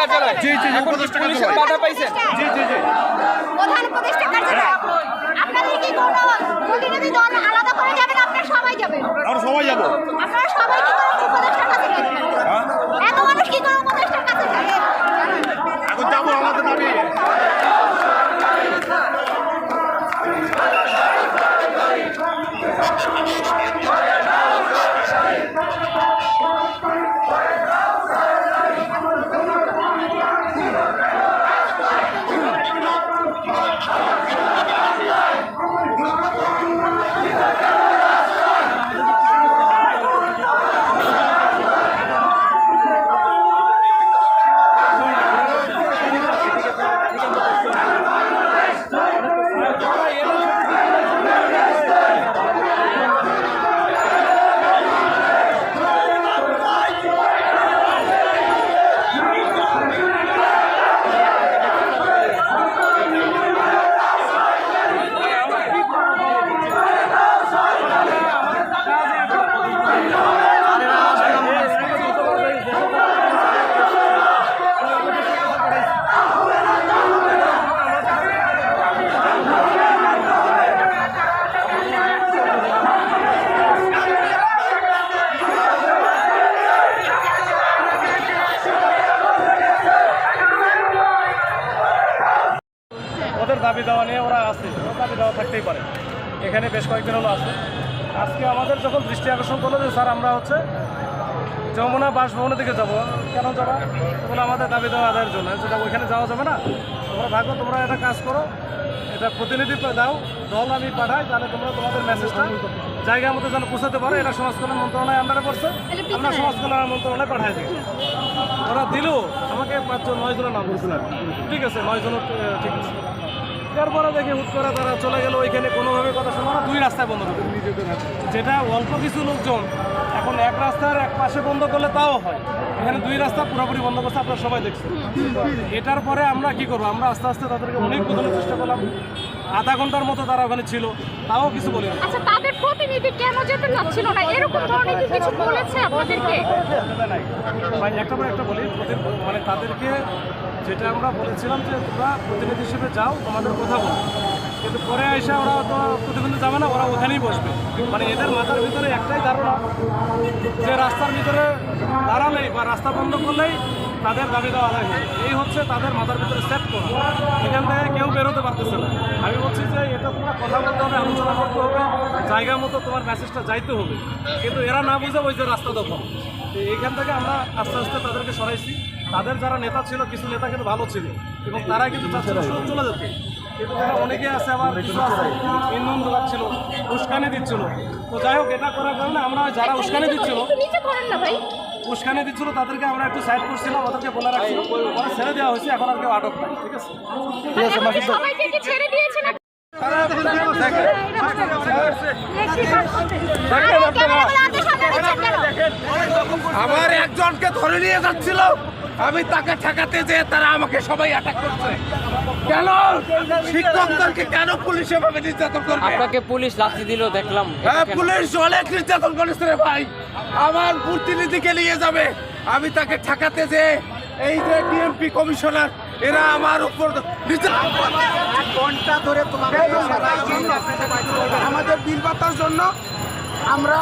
কার্যালয়। জি, জি, এখন উপদেষ্টা পুলিশের কার্যালয়। বাধা পাইছেন জি জি জি। প্রধান উপদেষ্টা কার্যালয়। আপনাদের কি কোনো প্রতিনিধি দল আলাদা করে যাবেন আপনারা সবাই যাবেন? আমরা সবাই যাব। আপনারা সবাই কি করে উপদেষ্টার কাছে যাবেন এত মানুষ কি করে উপদেষ্টার কাছে যাবে এখন যাব আমাদের দাবি ওদের দাবি দেওয়া নিয়ে ওরা আছে। দাবি দেওয়া থাকতেই পারে। এখানে বেশ কয়েকদিন হলো আছে। আজকে আমাদের যখন দৃষ্টি আকর্ষণ করল যে স্যার আমরা হচ্ছে যমুনা বাসভবনের দিকে যাব। কেন যাব? ওগুলো আমাদের দাবি দেওয়া আদায়ের জন্য। যেটা ওইখানে যাওয়া যাবে না। তোমরা ভাগো তোমরা একটা কাজ করো। এটা প্রতিনিধি দাও দল আমি পাঠাই তাহলে তোমরা তোমাদের মেসেজটা জায়গা মতো যেন পৌঁছাতে পারো। এটা সমাজ কল্যাণ মন্ত্রণালয় আন্ডারে পড়ছে। আমরা সমাজ কল্যাণ মন্ত্রণালয় পাঠাই দিই। ওরা দিল আমাকে পাঁচজন নয় জনের নাম বলছিলেন ঠিক আছে নয় জন ঠিক আছে। তারপরে দেখি হুট করে তারা চলে গেল, ওইখানে কোনোভাবে কথা শোনা না। দুই রাস্তায় বন্ধ করে যেটা অল্প কিছু লোকজন, এখন এক রাস্তার এক পাশে বন্ধ করলে তাও হয়। এখানে দুই রাস্তা পুরোপুরি বন্ধ করছে, আপনারা সবাই দেখছেন। এটার পরে আমরা কি করব? আমরা আস্তে আস্তে তাদেরকে অনেক বোঝানোর চেষ্টা করলাম। আধা ঘণ্টার মতো তারা ওখানে ছিল, তাও কিছু বলি আচ্ছা তাদের প্রতিনিধি কেন যেতে চাচ্ছিল না? এরকম ধরনের কি কিছু বলেছে আপনাদেরকে? ভাই, একটা পরে একটা বলি মানে তাদেরকে যেটা আমরা বলেছিলাম যে তোমরা প্রতিনিধি হিসেবে যাও, তোমাদের কথা বলো। কিন্তু পরে এসে ওরা তো প্রতিবন্ধী যাবে না, ওরা ওখানেই বসবে। মানে এদের মাথার ভিতরে একটাই ধারণা, যে রাস্তার ভিতরে দাঁড়ালেই বা রাস্তা বন্ধ করলেই তাদের দাবি দেওয়া আদায় এই হচ্ছে তাদের মাথার ভিতরে সেট করা। এখান থেকে কেউ বেরোতে পারতেছে না। আমি বলছি যে, এটা তোমরা কথা বলতে হবে, আলোচনা করতে হবে, জায়গা মতো তোমার মেসেজটা যাইতে হবে। কিন্তু এরা না বুঝে ওই যে রাস্তা দখল। তো এইখান থেকে আমরা আস্তে আস্তে তাদেরকে সরাইছি। তাদের যারা নেতা ছিল, কিছু নেতা কিন্তু ভালো ছিল। এবং তারা কিন্তু চলে যেতে। কিন্তু তারা অনেকে আছে আবার, কিছু আছে, ইন্ধন দোকাচ্ছিল উস্কানি দিচ্ছিল। তো যাই হোক, এটা করার কারণে আমরা যারা উস্কানি দিচ্ছিল উস্কানি দিচ্ছিল তাদেরকে আমরা একটু সাইড করছিলাম ওদেরকে বলে রাখছিলাম পরে ছেড়ে দেওয়া হয়েছে এখন আর কেউ আটক নাই ঠিক আছে এখন কি সবাইকে ছেড়ে দিয়েছে না আমার একজনকে ধরে নিয়ে যাচ্ছিল আমি তাকে ঠেকাতে যেয়ে তারা আমাকে সবাই অ্যাটাক করছে কেন? শিক্ষকদেরকে কেন পুলিশ এভাবে নির্যাতন করবে? আপনাকে পুলিশ লাথি দিল দেখলাম। হ্যাঁ পুলিশ অনেক নির্যাতন করেছে রে ভাই। আমার প্রতিনিধিকে নিয়ে যাবে। আমি তাকে ঠেকাতে যে এই যে ডিএমপি কমিশনার এরা আমার উপর ঘণ্টা ধরে আমাদের বিল বাতার জন্য আমরা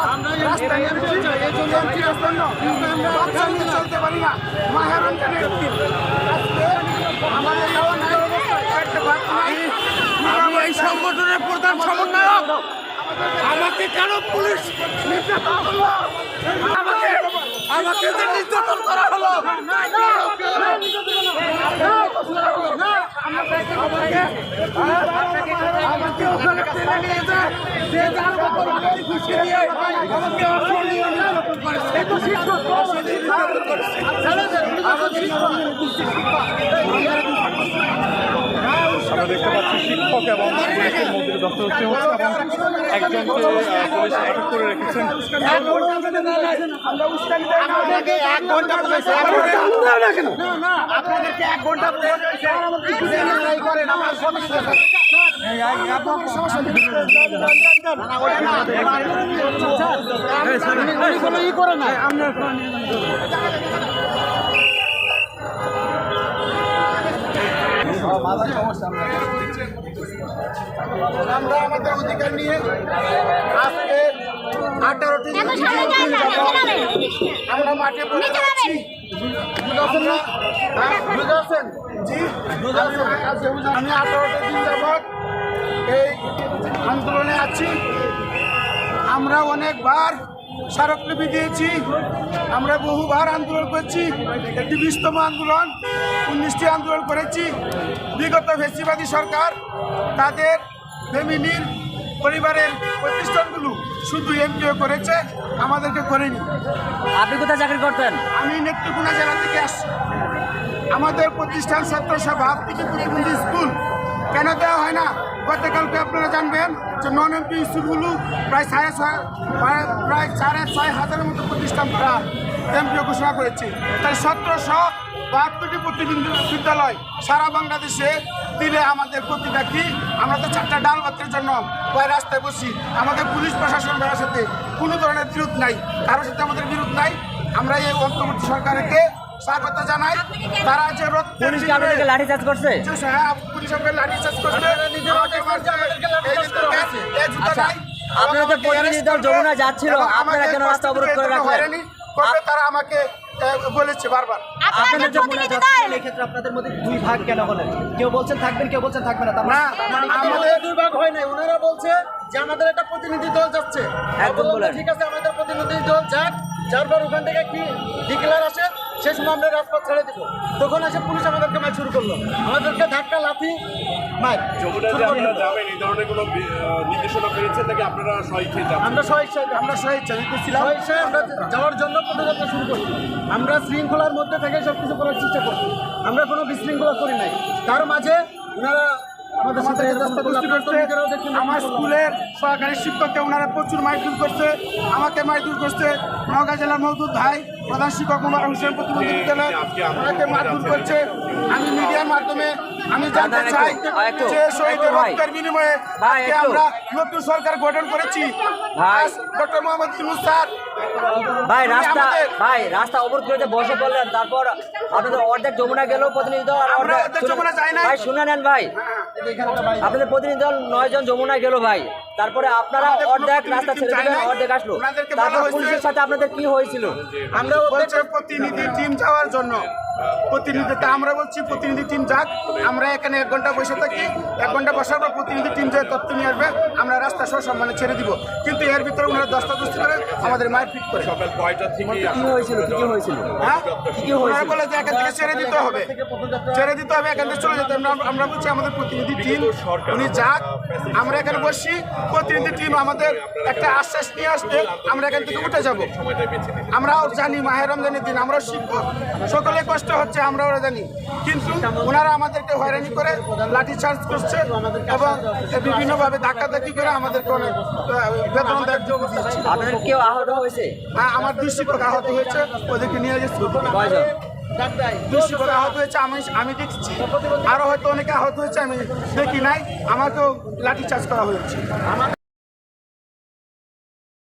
রাস্তায় নেমেছি। এই জন্য আমরা চলতে পারি না। আমাদের যাওয়া নাই একটা ভাত নাই আমি এই সংগঠনের প্রধান সমন্বয়ক। আমাকে কেন পুলিশ নির্যাতন করল আমাকে আমাকে নির্যাতন করা হলো। আমাকে ওখানে টেনে দিয়ে আমাকে অসহনীয় আমরা দেখতে পাচ্ছি শিক্ষক এবং পুলিশের মধ্যে দস্তরস্তি হচ্ছে এবং একজনকে পুলিশ আটক করে রেখেছেন। এক ঘণ্টা আপনাদেরকে এক ঘণ্টা করেন আমার সমস্যা কোনো ই করে না আমরা আমরা আমাদের অধিকার নিয়ে আজকে আঠারোটি আমরা মাঠে পড়ে হ্যাঁ, আমি- আমি আঠারোটা দিন যাবৎ এই আন্দোলনে আছি। আমরা অনেকবার স্মারকলিপি দিয়েছি। আমরা বহুবার আন্দোলন করেছি। একটি বিশতম আন্দোলন উনিশটি আন্দোলন করেছি। বিগত ফেসিবাদী সরকার তাদের ফ্যামিলির পরিবারের প্রতিষ্ঠানগুলো শুধু এমপিও করেছে আমাদেরকে করেনি। আপনি কোথায় চাকরি করতেন? আমি নেত্রকোনা জেলা থেকে আসছি। আমাদের প্রতিষ্ঠান ছাত্র সভা থেকে প্রতিবন্ধী স্কুল। কেন দেওয়া হয় না? গতকালকে আপনারা জানবেন যে নন এমপি স্কুলগুলো প্রায় সাড়ে ছয় প্রায়- প্রায় সাড়ে ছয় হাজারের মতো প্রতিষ্ঠান তারা এমপিও ঘোষণা করেছে। তাই সতেরোশো বাহাত্তরটি প্রতিবন্ধী বিদ্যালয় সারা বাংলাদেশে দিলে আমাদের প্রতিটা কি? আমরা তো চারটা ডাল ভাতের জন্য কয় রাস্তায় বসি। আমাদের পুলিশ প্রশাসন ব্যবসার সাথে কোনো ধরনের বিরোধ নাই। কারোর সাথে আমাদের বিরোধ নাই। আমরা এই অন্তর্বর্তী সরকারকে স্বাগত জানাই। তারা যে রোদ পুলিশ আপনাদেরকে লাঠিচার্জ করছে? হ্যাঁ পুলিশ আমাকে লাঠি চার্জ করছে। এই তো আচ্ছা, নাই। আপনারা তো প্রতিনিধি দল যমুনা যাচ্ছিল, আপনারা কেন রাস্তা অবরোধ করে রাখলেন? তারা আমাকে বলেছে বারবার। আপনাদের প্রতিনিধি এই এক্ষেত্রে আপনাদের মধ্যে দুই ভাগ কেন হলেন কেউ বলছেন থাকবেন কেউ বলছেন থাকবেন না। তার মানে- আমাদের দুই ভাগ হয় নাই। ওনারা বলছে যে আমাদের একটা প্রতিনিধি দল যাচ্ছে। একদম ঠিক আছে আমাদের প্রতিনিধি দল যাক। যার পর ওখান থেকে কি ডিক্লার আসে সেই সময় আমরা রাজপথ ছেড়ে দিব। তখন এসে পুলিশ আমাদেরকে মার শুরু করল। আমাদেরকে ধাক্কা লাথি মার। স্বইচ্ছায় আমরা আমরা স্বইচ্ছায় আমরা যাওয়ার জন্য পদযাত্রা শুরু করি। আমরা শৃঙ্খলার মধ্যে থেকে সব কিছু করার চেষ্টা করি। আমরা কোনো বিশৃঙ্খলা করি নাই। তার মাঝে ওনারা আমার স্কুলের সহকারী শিক্ষককে ওনারা প্রচুর মারধর করছে। আমাকে মারধর করছে। নওগাঁ জেলার মহদুদ ভাই প্রধান শিক্ষক কুমার হোসেন প্রতিবন্ধী বিদ্যালয় ওনাকে মারধর করছে। আমি মিডিয়ার মাধ্যমে আমি জানতে চাই যে শহীদের ভাই। রক্তের বিনিময়ে ভাই, আজকে আমরা নতুন সরকার গঠন করেছি। ভাই। ডক্টর মোহাম্মদ ইউনুস স্যার ভাই রাস্তা ভাই রাস্তা অবরোধ করে যে বসে পড়লেন। তারপর আপনাদের অর্ধেক যমুনা গেল প্রতিনিধি দল। ভাই শুনে নেন ভাই। আপনাদের প্রতিনিধি দল নয় জন যমুনা গেল ভাই। তারপরে আপনারা অর্ধেক রাস্তা ছেড়ে দিলেন অর্ধেক আসলো। তারপর পুলিশের সাথে আপনাদের কি হয়েছিল? আমরা বলছে প্রতিনিধি টিম যাওয়ার জন্য। প্রতিনিধি তা আমরা বলছি প্রতিনিধি টিম যাক। আমরা এখানে এক ঘণ্টা বসে থাকি। এক ঘণ্টা বসার পর প্রতিনিধি টিম যে তথ্য নিয়ে আসবে আমরা রাস্তা সহ সম্মানে ছেড়ে দিব। কিন্তু এর ভিতরে ওনারা দশটা দস্তি করে আমাদের মারপিট করে। সকাল কয়টা থেকে কি হয়েছিল? কি কি হয়েছিল? হ্যাঁ ওনারা বলে যে এখান থেকে ছেড়ে দিতে হবে। ছেড়ে দিতে হবে এখান থেকে চলে যেতে হবে। আমরা আমরা বলছি আমাদের প্রতিনিধি টিম উনি যাক। আমরা এখানে বসি প্রতিনিধি টিম আমাদের একটা আশ্বাস নিয়ে আসবে আমরা এখান থেকে উঠে যাব। আমরাও জানি মাহের রমজানের দিন আমরাও শিক্ষক সকলে কষ্ট হচ্ছে আমরাও জানি। কিন্তু ওনারা আমাদেরকে হয়রানি করে লাঠি চার্জ করছে এবং বিভিন্নভাবে ধাক্কাধাক্কি করে আমাদেরকে অনেক বেতন দেওয়ার কেউ আহত হয়েছে? হ্যাঁ আমার দুই শিক্ষক আহত হয়েছে ওদেরকে নিয়ে গেছি কয়জন করে আহত হয়েছে আমি আমি দেখছি। আরও হয়তো অনেকে আহত হয়েছে আমি দেখি নাই। আমাকেও লাঠি চার্জ করা হয়েছে।